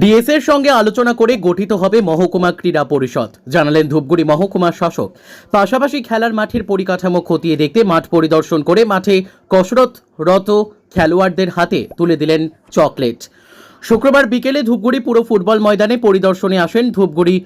DS এর সঙ্গে আলোচনা করে গঠিত হবে মহকুমা ক্রীড়া পরিষদ। জানালেন ধূপগুড়ি মহকুমা শাসক। পাশাপাশি খেলার মাঠের পরিকাঠামো খতিয়ে দেখতে মাঠ পরিদর্শন করে মাঠে কসরতরত খেলোয়াড়দের হাতে তুলে দিলেন চকলেট। শুক্রবার বিকেলে ধূপগুড়ি পুরো ফুটবল ময়দানে পরিদর্শনে আসেন ধূপগুড়ি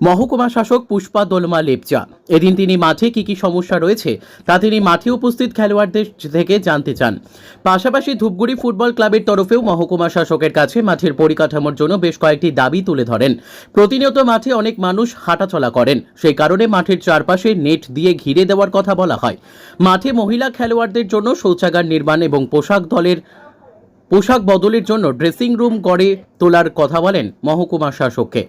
মহকুমা শাসক পুষ্পা দোলমা লেপচা। এদিন তিনি মাঠে কি কি সমস্যা রয়েছে, তা তিনি মাঠে উপস্থিত খেলোয়াড়দের থেকে জানতে চান। পাশাপাশি ধূপগুড়ি ফুটবল ক্লাবের তরফেও মহকুমা শাসকের কাছে মাঠের পরিকাঠামোর জন্য বেশ কয়েকটি দাবি তুলে ধরেন। প্রতিনিয়ত মাঠে অনেক মানুষ হাঁটাচলা করেন। সেই কারণে মাঠের চারপাশে নেট দিয়ে ঘিরে দেওয়ার কথা বলা হয়। মাঠে মহিলা খেলোয়াড়দের জন্য শৌচাগার নির্মাণ এবং পোশাক দলের, পোশাক বদলের জন্য ড্রেসিং রুম গড়ে তোলার কথা বলেন মহকুমা শাসককে।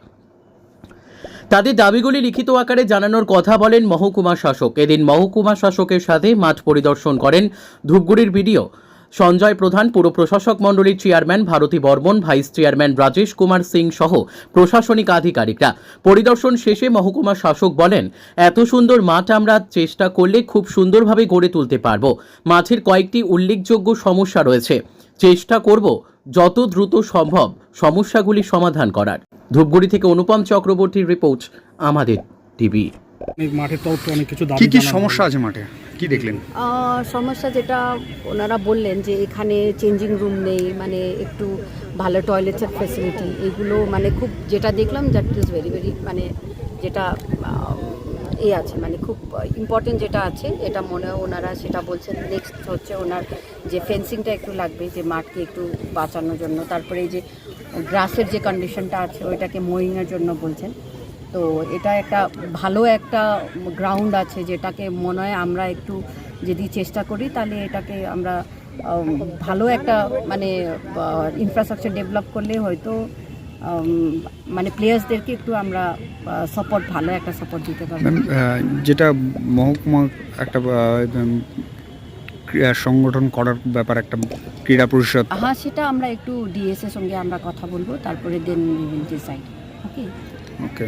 তাদের দাবিগুলি লিখিত আকারে জানানোর কথা বলেন মহকুমা শাসক। এদিন মহকুমা শাসকের সাথে মাঠ পরিদর্শন করেন ধূপগুড়ির বিডিও। সঞ্জয় প্রধান, পুর প্রশাসক মণ্ডলীর chairman Bharati Barman, vice chairman Rajesh Kumar Singh সহ প্রশাসনিক আধিকারিকরা। পরিদর্শন শেষে মহকুমা শাসক বলেন, এত সুন্দর মাঠ আমরা চেষ্টা করলে খুব সুন্দরভাবে গড়ে তুলতে পারব। মাঠের কয়েকটি উল্লেখযোগ্য সমস্যা রয়েছে। চেষ্টা করব যত দ্রুত সম্ভব সমস্যাগুলি সমাধান করার। ধূপগুড়ি থেকে অনুপম চক্রবর্তীর রিপোর্ট, আমাদের টিভি। অনেক কিছু কি কি সমস্যা আছে মাঠে? কি দেখলেন? সমস্যা যেটা ওনারা বললেন যে এখানে চেঞ্জিং রুম নেই মানে একটু ভালো টয়লেটের ফ্যাসিলিটি এগুলো মানে খুব যেটা দেখলাম দ্যাট ইজ ভেরি ভেরি মানে যেটা এ আছে মানে খুব ইম্পর্টেন্ট যেটা আছে এটা মনে হয় ওনারা সেটা বলছেন। নেক্সট হচ্ছে ওনার যে ফেন্সিংটা একটু লাগবে যে মাঠকে একটু বাঁচানোর জন্য তারপরে এই যে গ্রাসের যে কন্ডিশনটা আছে ওইটাকে মোয়িংয়ের জন্য বলছেন। তো এটা একটা ভালো একটা গ্রাউন্ড আছে যেটাকে মনে হয় আমরা একটু যদি চেষ্টা করি তাহলে এটাকে আমরা ভালো একটা মানে ইনফ্রাস্ট্রাকচার ডেভেলপ করলে হয়তো মানে প্লেয়ার্সদেরকে একটু আমরা সাপোর্ট ভালো একটা সাপোর্ট দিতে পারব। যেটা মহকুমা একটা ক্রীড়া সংগঠন করার ব্যাপার একটা ক্রীড়া পরিষদ। হ্যাঁ সেটা আমরা একটু ডিএস এর সঙ্গে আমরা কথা বলব তারপরে then will decide okay okay